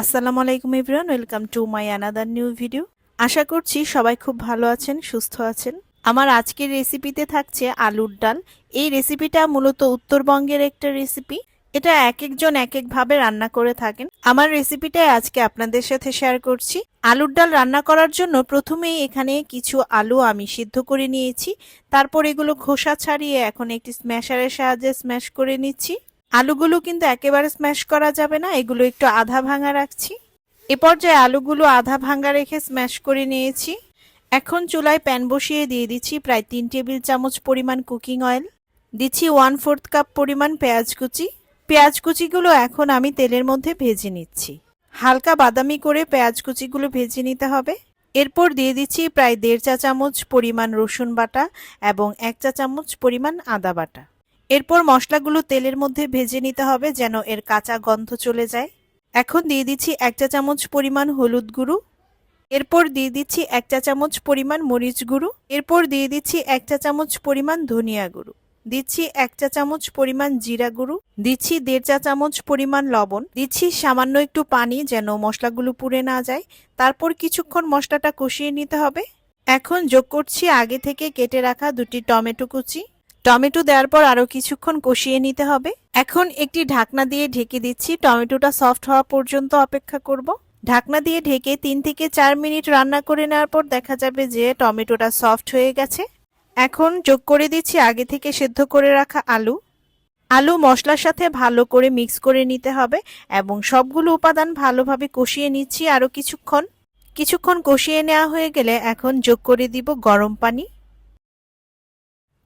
আসসালামু আলাইকুম everyone, welcome to my another new video. আশা করছি সবাই খুব ভালো আছেন, সুস্থ আছেন। আমার আজকের রেসিপিতে থাকছে আলুর ডাল। এই রেসিপিটা মূলত উত্তরবঙ্গের একটা রেসিপি। এটা এক একজন এক একভাবে রান্না করে থাকেন। আমার রেসিপিটাই আজকে আপনাদের সাথে শেয়ার করছি। আলুর ডাল রান্না করার জন্য প্রথমেই এখানে কিছু আলু আমি সিদ্ধ করে নিয়েছি। তারপর এগুলো খোসা ছাড়িয়ে এখন একটি স্ম্যাশারের সাহায্যে স্ম্যাশ করে নিচ্ছি। আলুগুলো কিন্তু একেবারে স্ম্যাশ করা যাবে না, এগুলো একটু আধা ভাঙা রাখছি। এ পর্যায়ে আলুগুলো আধা ভাঙা রেখে স্ম্যাশ করে নিয়েছি। এখন চুলায় প্যান বসিয়ে দিয়ে দিচ্ছি প্রায় তিন টেবিল চামচ পরিমাণ কুকিং অয়েল দিচ্ছি ওয়ান ফোর্থ কাপ পরিমাণ পেঁয়াজ কুচি। পেঁয়াজ কুচিগুলো এখন আমি তেলের মধ্যে ভেজে নিচ্ছি। হালকা বাদামি করে পেঁয়াজ কুচিগুলো ভেজে নিতে হবে। এরপর দিয়ে দিচ্ছি প্রায় দেড় চা চামচ পরিমাণ রসুন বাটা এবং এক চা চামচ পরিমাণ আদা বাটা। এরপর মশলাগুলো তেলের মধ্যে ভেজে নিতে হবে যেন এর কাঁচা গন্ধ চলে যায়। এখন দিয়ে দিচ্ছি এক চা চামচ পরিমাণ হলুদ গুঁড়ো। এরপর দিয়ে দিচ্ছি এক চা চামচ পরিমাণ মরিচ গুঁড়ো। এরপর দিয়ে দিচ্ছি এক চা চামচ পরিমাণ ধনিয়া গুঁড়ো। দিচ্ছি এক চা চামচ পরিমাণ জিরা গুঁড়ো। দিচ্ছি দেড় চা চামচ পরিমাণ লবণ। দিচ্ছি সামান্য একটু পানি যেন মশলাগুলো পুড়ে না যায়। তারপর কিছুক্ষণ মশলাটা কষিয়ে নিতে হবে। এখন যোগ করছি আগে থেকে কেটে রাখা দুটি টমেটো কুচি। টমেটো দেওয়ার পর আরও কিছুক্ষণ কষিয়ে নিতে হবে। এখন একটি ঢাকনা দিয়ে ঢেকে দিচ্ছি। টমেটোটা সফট হওয়া পর্যন্ত অপেক্ষা করব। ঢাকনা দিয়ে ঢেকে তিন থেকে চার মিনিট রান্না করে নেওয়ার পর দেখা যাবে যে টমেটোটা সফট হয়ে গেছে। এখন যোগ করে দিচ্ছি আগে থেকে সেদ্ধ করে রাখা আলু। আলু মশলার সাথে ভালো করে মিক্স করে নিতে হবে এবং সবগুলো উপাদান ভালোভাবে কষিয়ে নিচ্ছি আরও কিছুক্ষণ। কিছুক্ষণ কষিয়ে নেওয়া হয়ে গেলে এখন যোগ করে দিব গরম পানি।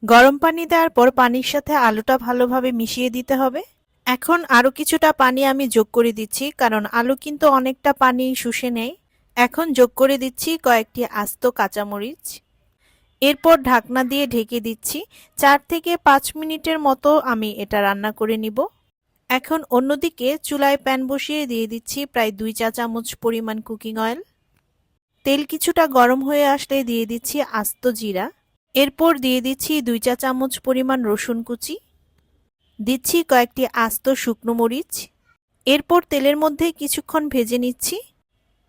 গরম পানি দেওয়ার পর পানির সাথে আলুটা ভালোভাবে মিশিয়ে দিতে হবে। এখন আরও কিছুটা পানি আমি যোগ করে দিচ্ছি, কারণ আলু কিন্তু অনেকটা পানি শুষে নেয়। এখন যোগ করে দিচ্ছি কয়েকটি আস্ত কাঁচামরিচ। এরপর ঢাকনা দিয়ে ঢেকে দিচ্ছি। চার থেকে পাঁচ মিনিটের মতো আমি এটা রান্না করে নিব। এখন অন্যদিকে চুলায় প্যান বসিয়ে দিয়ে দিচ্ছি প্রায় দুই চা চামচ পরিমাণ কুকিং অয়েল। তেল কিছুটা গরম হয়ে আসলে দিয়ে দিচ্ছি আস্ত জিরা। এরপর দিয়ে দিচ্ছি দুই চা চামচ পরিমাণ রসুন কুচি, দিচ্ছি কয়েকটি আস্ত শুকনো মরিচ, এরপর তেলের মধ্যে কিছুক্ষণ ভেজে নিচ্ছি।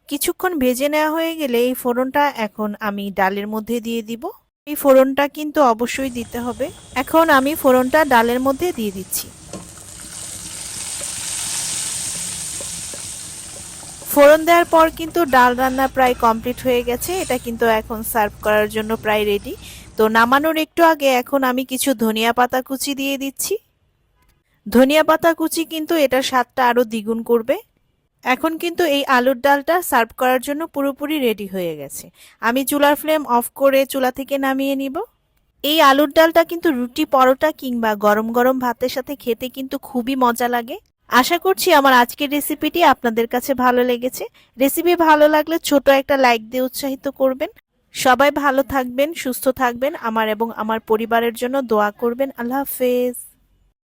কিছুক্ষণ ভেজে নেওয়া হয়ে গেলে এই ফোড়নটা এখন আমি ডালের মধ্যে দিয়ে দিব। এই ফোড়নটা কিন্তু অবশ্যই দিতে হবে। এখন আমি ফোড়নটা ডালের মধ্যে দিয়ে দিচ্ছি। ফোড়ন দেওয়ার পর কিন্তু ডাল রান্না প্রায় কমপ্লিট হয়ে গেছে। এটা কিন্তু এখন সার্ভ করার জন্য প্রায় রেডি। তো নামানোর একটু আগে এখন আমি কিছু ধনিয়া পাতা কুচি দিয়ে দিচ্ছি। ধনিয়া পাতা কুচি কিন্তু এটার স্বাদটা আরও দ্বিগুণ করবে। এখন কিন্তু এই আলুর ডালটা সার্ভ করার জন্য পুরোপুরি রেডি হয়ে গেছে। আমি চুলার ফ্লেম অফ করে চুলা থেকে নামিয়ে নিব। এই আলুর ডালটা কিন্তু রুটি, পরোটা কিংবা গরম গরম ভাতের সাথে খেতে কিন্তু খুবই মজা লাগে। আশা করছি আমার আজকের রেসিপিটি আপনাদের কাছে ভালো লেগেছে। রেসিপি ভালো লাগলে ছোট একটা লাইক দিয়ে উৎসাহিত করবেন। সবাই ভালো থাকবেন সুস্থ থাকবেন আমার এবং আমার পরিবারের জন্য দোয়া করবেন। আল্লাহ হাফেজ।